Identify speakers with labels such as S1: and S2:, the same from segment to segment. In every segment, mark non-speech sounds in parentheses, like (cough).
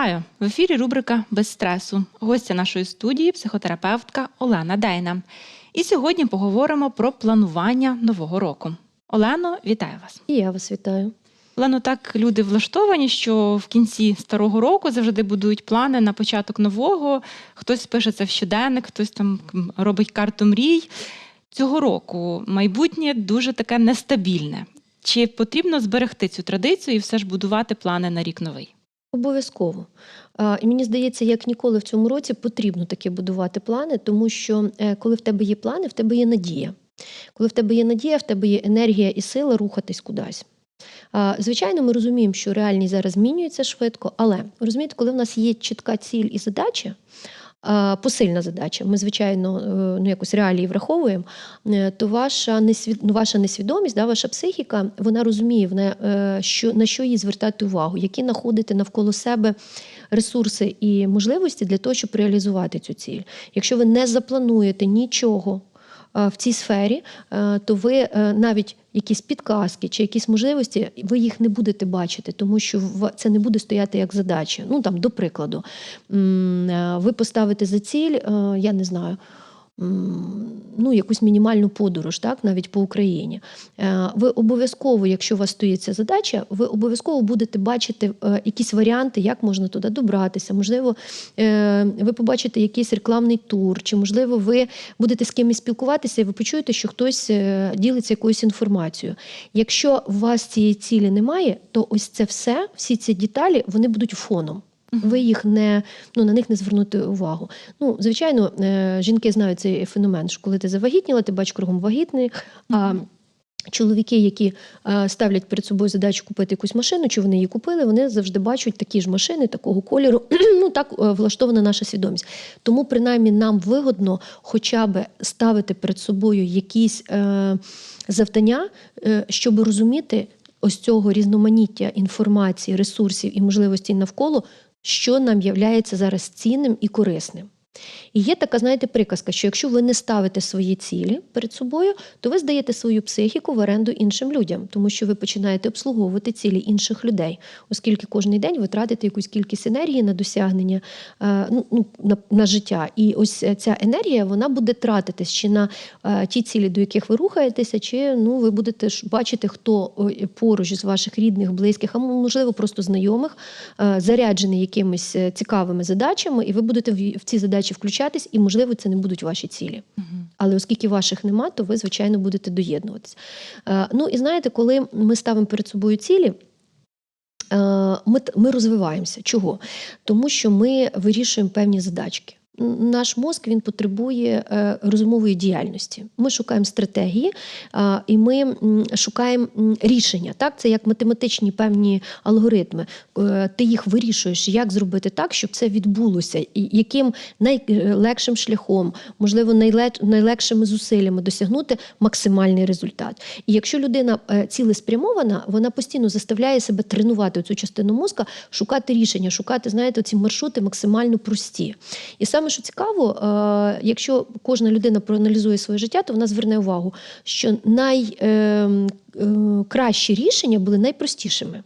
S1: Вітаю! В ефірі рубрика Без стресу. Гостя нашої студії психотерапевтка Олена Дейна. І сьогодні поговоримо про планування нового року. Олено, вітаю вас.
S2: І я вас вітаю.
S1: Олено, так люди влаштовані, що в кінці старого року завжди будують плани на початок нового. Хтось пише це в щоденник, хтось там робить карту мрій. Цього року майбутнє дуже таке нестабільне. Чи потрібно зберегти цю традицію і все ж будувати плани на рік новий?
S2: Обов'язково. І мені здається, як ніколи в цьому році потрібно таки будувати плани, тому що е, коли в тебе є плани, в тебе є надія. Коли в тебе є надія, в тебе є енергія і сила рухатись кудись. Звичайно, ми розуміємо, що реальність зараз змінюється швидко, але розумієте, коли в нас є чітка ціль і задача, посильна задача, ми, звичайно, е, ну, якось реалії враховуємо, е, то ваша несвід... ну, ваша несвідомість, да, ваша психіка, вона розуміє, вона, е, що, на що їй звертати увагу, які знаходити навколо себе ресурси і можливості для того, щоб реалізувати цю ціль. Якщо ви не заплануєте нічого в цій сфері, е, то ви е, навіть якісь підказки чи якісь можливості, ви їх не будете бачити, тому що це не буде стояти як задача. Ну там, до прикладу, е, ви поставите за ціль, е, я не знаю. Ну, якусь мінімальну подорож, так, навіть по Україні. Е, Ви обов'язково, якщо у вас стоїть ця задача, ви обов'язково будете бачити е, якісь варіанти, як можна туди добратися. Можливо, е, ви побачите якийсь рекламний тур, чи можливо, ви будете з кимось спілкуватися, і ви почуєте, що хтось ділиться якоюсь інформацією. Якщо у вас цієї цілі немає, то ось це все, всі ці деталі, вони будуть фоном. Ви їх не ну на них не звернути увагу. Ну, звичайно, е, жінки знають цей феномен, що коли ти завагітніла, ти бачиш кругом вагітний. А чоловіки, які е, ставлять перед собою задачу купити якусь машину, чи вони її купили, вони завжди бачать такі ж машини, такого кольору. (clears throat) ну так е, влаштована наша свідомість. Тому, принаймні, нам вигодно хоча б ставити перед собою якісь е, завдання, е, щоб розуміти ось цього різноманіття інформації, ресурсів і можливостей навколо, що нам являється зараз цінним і корисним. І є така, знаєте, приказка, що якщо ви не ставите свої цілі перед собою, то ви здаєте свою психіку в оренду іншим людям, тому що ви починаєте обслуговувати цілі інших людей, оскільки кожен день ви тратите якусь кількість енергії на досягнення е, ну, ну, на, на життя. І ось ця енергія вона буде тратитись чи на е, ті цілі, до яких ви рухаєтеся, чи ну, ви будете бачити, хто поруч з ваших рідних, близьких, а можливо, просто знайомих, е, заряджений якимись е, цікавими задачами, і ви будете в ці задачі включатись, і, можливо, це не будуть ваші цілі. Але оскільки ваших нема, то ви, звичайно, будете доєднуватися. Е, Ну і знаєте, коли ми ставимо перед собою цілі. е, Ми, ми розвиваємося. Чого? Тому що ми вирішуємо певні задачки. Наш мозк він потребує е, розумової діяльності. Ми шукаємо стратегії і ми шукаємо рішення. Так, це як математичні певні алгоритми. Е, Ти їх вирішуєш, як зробити так, щоб це відбулося, і яким найлегшим шляхом, можливо, найлегшими зусиллями досягнути максимальний результат. І якщо людина е, цілеспрямована, вона постійно заставляє себе тренувати цю частину мозка, шукати рішення, шукати, знаєте, ці маршрути максимально прості. І саме що цікаво, е, якщо кожна людина проаналізує своє життя, то вона зверне увагу, що найкращі рішення були найпростішими.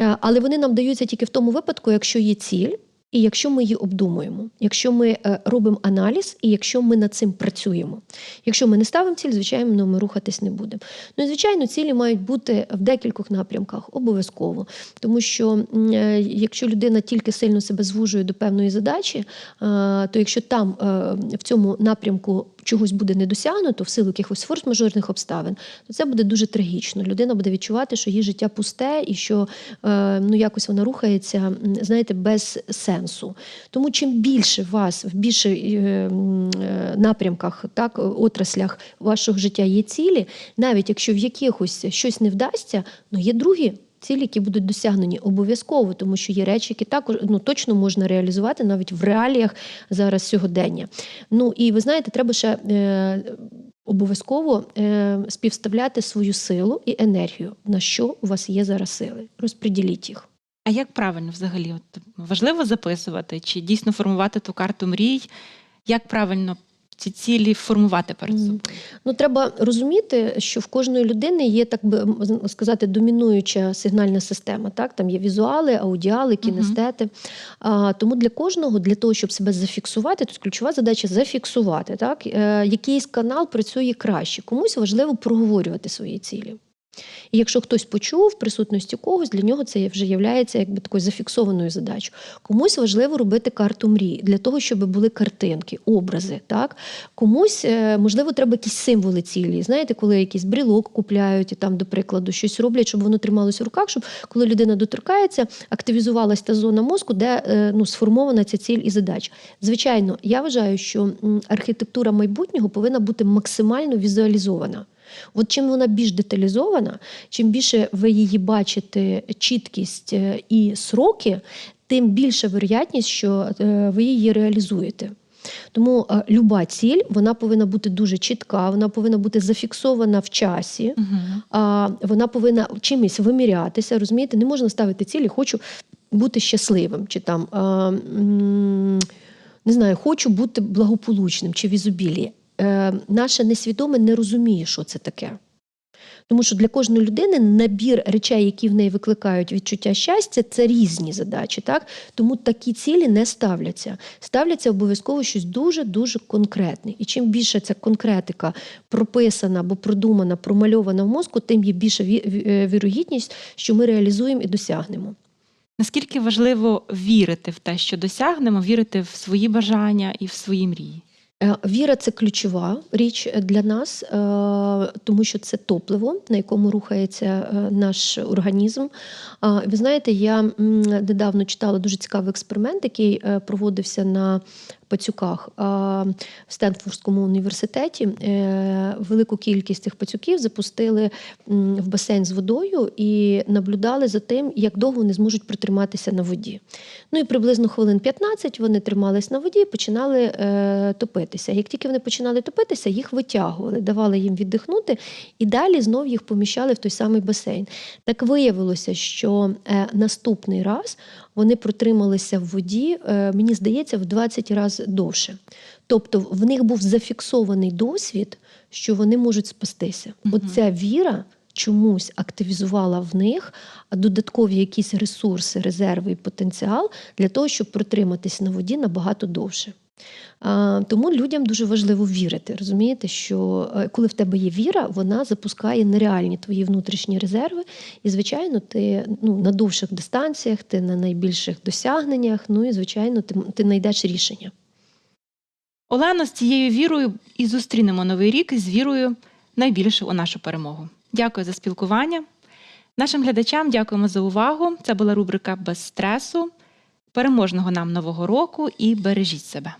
S2: Е, Але вони нам даються тільки в тому випадку, якщо є ціль, і якщо ми її обдумуємо, якщо ми е, робимо аналіз, і якщо ми над цим працюємо. Якщо ми не ставимо ціль, звичайно, ми рухатись не будемо. Ну і звичайно, цілі мають бути в декількох напрямках, обов'язково. Тому що е, якщо людина тільки сильно себе звужує до певної задачі, то якщо там е, в цьому напрямку чогось буде не досягнуто в силу якихось форс-мажорних обставин, то це буде дуже трагічно. Людина буде відчувати, що її життя пусте і що е, ну якось вона рухається, знаєте, без сенсу. Тому чим більше вас в більше е, е, напрямках, так, отраслях вашого життя є цілі, навіть якщо в якихось щось не вдасться, ну є другі. Цілі, які будуть досягнені обов'язково, тому що є речі, які також ну точно можна реалізувати навіть в реаліях зараз сьогодення. Ну і ви знаєте, треба ще е, обов'язково е, співставляти свою силу і енергію, на що у вас є зараз сили. Розподіліть їх.
S1: А як правильно взагалі? От важливо записувати чи дійсно формувати ту карту мрій? Як правильно ці цілі формувати перед собою?
S2: Ну, треба розуміти, що в кожної людини є, так би сказати, домінуюча сигнальна система. Так? Там є візуали, аудіали, кінестети. А, тому для кожного, для того, щоб себе зафіксувати, тут ключова задача зафіксувати. Так? який якийсь канал працює краще. Комусь важливо проговорювати свої цілі. І якщо хтось почув в присутності когось, для нього це вже є якби такою зафіксованою задачою. Комусь важливо робити карту мрій для того, щоб були картинки, образи. Так? Комусь, е, можливо, треба якісь символи цілі. Знаєте, коли якийсь брілок купляють і там, до прикладу, щось роблять, щоб воно трималось в руках, щоб коли людина доторкається, активізувалася та зона мозку, де е, ну, сформована ця ціль і задача. Звичайно, я вважаю, що архітектура майбутнього повинна бути максимально візуалізована. От чим вона більш деталізована, чим більше ви її бачите чіткість е, і сроки, тим більша вероятність, що е, ви її реалізуєте. Тому е, люба ціль вона повинна бути дуже чітка, вона повинна бути зафіксована в часі,
S1: Угу.
S2: а, вона повинна чимось вимірятися. Розумієте, не можна ставити цілі, хочу бути щасливим, чи там а, м, не знаю, хочу бути благополучним чи в ізобілії. Е, наше несвідоме не розуміє, що це таке. Тому що для кожної людини набір речей, які в неї викликають відчуття щастя, це різні задачі. Так? Тому такі цілі не ставляться. Ставляться обов'язково щось дуже-дуже конкретне. І чим більше ця конкретика прописана або продумана, промальована в мозку, тим є більша е, вірогідність, що ми реалізуємо і досягнемо.
S1: Наскільки важливо вірити в те, що досягнемо, вірити в свої бажання і в свої мрії?
S2: Е, Віра це ключова річ для нас, е, тому що це топливо, на якому рухається е, наш організм. Ви знаєте, я недавно читала дуже цікавий експеримент, який е, проводився на пацюках в Стенфордському університеті. Е, Велику кількість цих пацюків запустили в басейн з водою і наблюдали за тим, як довго вони зможуть протриматися на воді. Ну і приблизно хвилин 15 вони тримались на воді і починали е, топитися. Як тільки вони починали топитися, їх витягували, давали їм віддихнути, і далі знов їх поміщали в той самий басейн. Так виявилося, що е, наступний раз вони протрималися в воді, мені здається, в 20 разів довше. Тобто в них був зафіксований досвід, що вони можуть спастися.
S1: Мгм.
S2: Оця віра чомусь активізувала в них додаткові якісь ресурси, резерви і потенціал для того, щоб протриматись на воді набагато довше. Тому людям дуже важливо вірити. Розумієте, що е, коли в тебе є віра, вона запускає нереальні твої внутрішні резерви. І, звичайно, ти ну, на довших дистанціях, ти на найбільших досягненнях, ну і звичайно, ти, ти знайдеш рішення.
S1: Олено, з цією вірою і зустрінемо новий рік з вірою найбільше у нашу перемогу. Дякую за спілкування. Нашим глядачам дякуємо за увагу. Це була рубрика без стресу. Переможного нам нового року і бережіть себе.